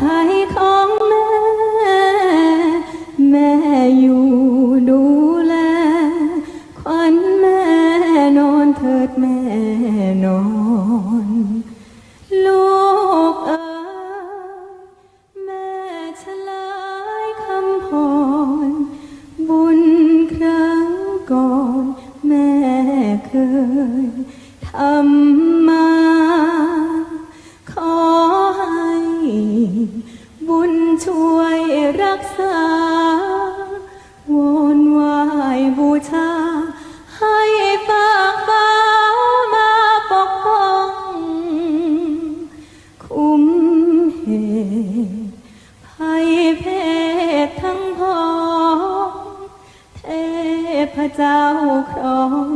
ไทยของแม่ แม่อยู่ดูแล ควันแม่นอนเถิดแม่นอน ลูกเอ๋ยแม่ชลายคำพร บุญครั้งก่อน แม่เคยทำ บุญช่วยรักษาวนวายบูชา ให้ฝากฟ้ามาปกป้อง คุ้มเหตุภัยเพศทั้งพองเทพเจ้าครอง